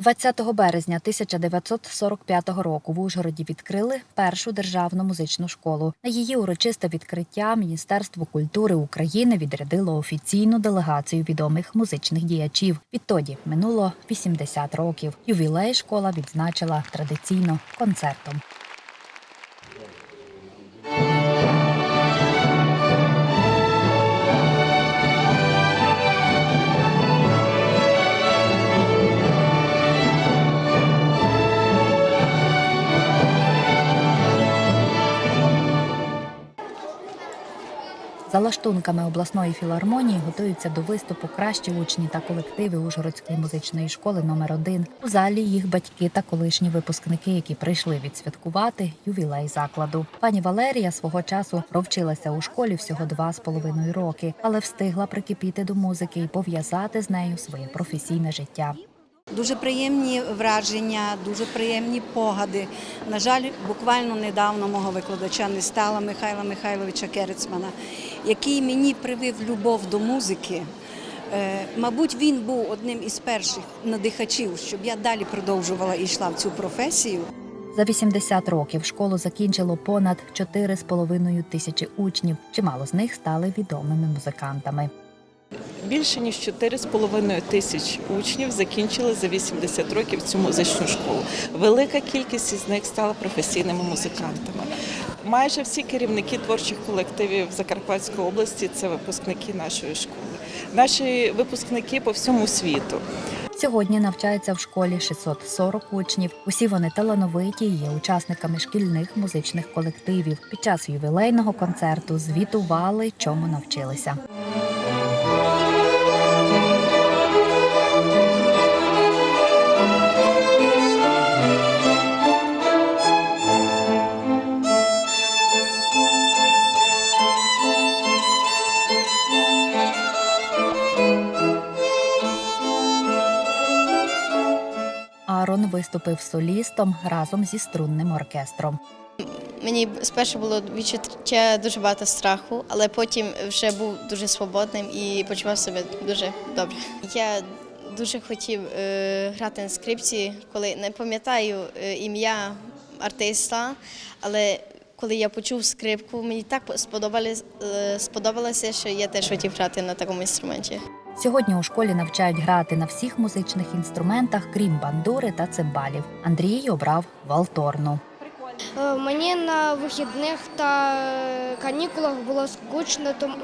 20 березня 1945 року в Ужгороді відкрили першу державну музичну школу. На її урочисте відкриття Міністерство культури України відрядило офіційну делегацію відомих музичних діячів. Відтоді минуло 80 років. Ювілей школа відзначила традиційно концертом. За лаштунками обласної філармонії готуються до виступу кращі учні та колективи Ужгородської музичної школи номер 1 У залі їх батьки та колишні випускники, які прийшли відсвяткувати ювілей закладу. Пані Валерія свого часу провчилася у школі всього два з половиною роки, але встигла прикипіти до музики і пов'язати з нею своє професійне життя. Дуже приємні враження, дуже приємні погади. На жаль, буквально недавно мого викладача не стало Михайла Михайловича Керецмана, який мені привив любов до музики. Е, Мабуть, він був одним із перших надихачів, щоб я далі продовжувала і йшла в цю професію. За 80 років школу закінчило понад 4,5 тисячі учнів. Чимало з них стали відомими музикантами. Більше ніж 4,5 тисяч учнів закінчили за 80 років цю музичну школу. Велика кількість із них стала професійними музикантами. Майже всі керівники творчих колективів Закарпатської області це випускники нашої школи. Наші випускники по всьому світу. Сьогодні навчається в школі 640 учнів. Усі вони талановиті і є учасниками шкільних музичних колективів. Під час ювілейного концерту звітували, чому навчилися. Аарон виступив солістом разом зі струнним оркестром. Мені спершу було відчуття дуже багато страху, але потім вже був дуже свободним і почував себе дуже добре. Я дуже хотів е, грати на скрипці, коли не пам'ятаю е, ім'я артиста, але коли я почув скрипку, мені так сподобалось, е, сподобалося, що я теж хотів грати на такому інструменті. Сьогодні у школі навчають грати на всіх музичних інструментах, крім бандури та цимбалів. Андрій обрав валторну. Е, Мені на вихідних та канікулах було скучно, тому,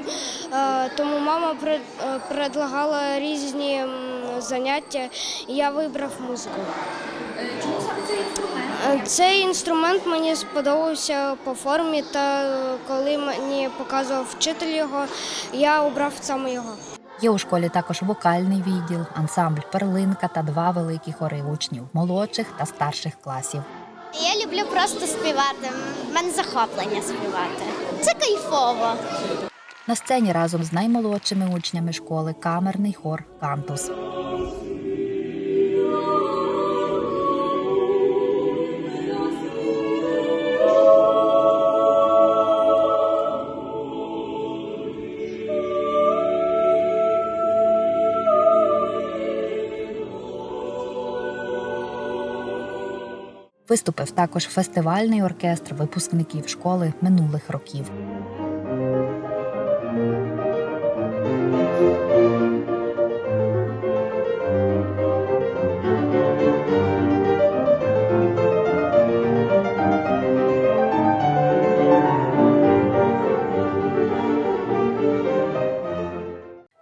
е, тому мама е, предлагала різні заняття, і я вибрав музику. Чому саме цей інструмент? Цей інструмент мені сподобався по формі, та коли мені показував вчитель його, я обрав саме його. Є у школі також вокальний відділ, ансамбль перлинка та два великі хори учнів молодших та старших класів. Я люблю просто співати. В мене захоплення співати. Це кайфово. На сцені разом з наймолодшими учнями школи камерний хор Кантус. Виступив також фестивальний оркестр випускників школи минулих років.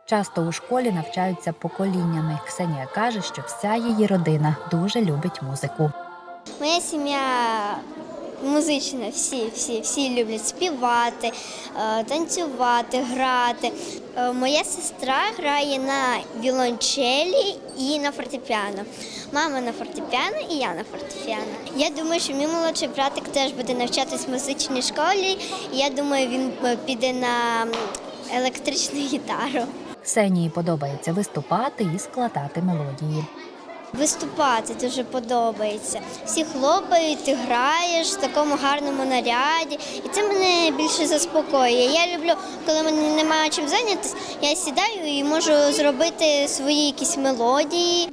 Часто у школі навчаються поколіннями. Ксенія каже, що вся її родина дуже любить музику. Моя сім'я музична, всі, всі, всі люблять співати, е, танцювати, грати. Е, Моя сестра грає на віолончелі і на фортепіано. Мама на фортепіано і я на фортепіано. Я думаю, що мій молодший братик теж буде навчатись в музичній школі. Я думаю, він е, піде на електричну гітару. Ксенії подобається виступати і складати мелодії. Виступати дуже подобається. Всі хлопають, ти граєш в такому гарному наряді, і це мене більше заспокоює. Я люблю, коли мені немає чим зайнятися, я сідаю і можу зробити свої якісь мелодії.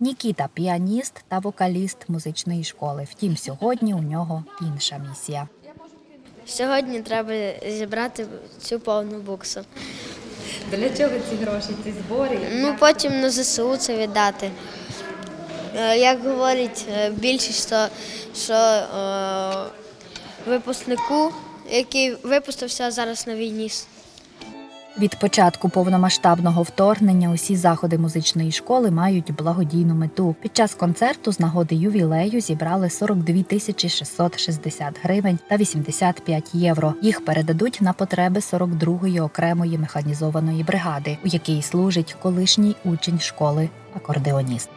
Нікіта піаніст та вокаліст музичної школи. Втім, сьогодні у нього інша місія. Сьогодні треба зібрати цю повну буксу. Для чого ці гроші, ці збори? Ну потім на ЗСУ це віддати. Е, Як говорить е, більшість, то, що е, випускнику, який випустився зараз на війні. Від початку повномасштабного вторгнення усі заходи музичної школи мають благодійну мету. Під час концерту з нагоди ювілею зібрали 42 тисячі 660 гривень та 85 євро. Їх передадуть на потреби 42-ї окремої механізованої бригади, у якій служить колишній учень школи акордеоніст.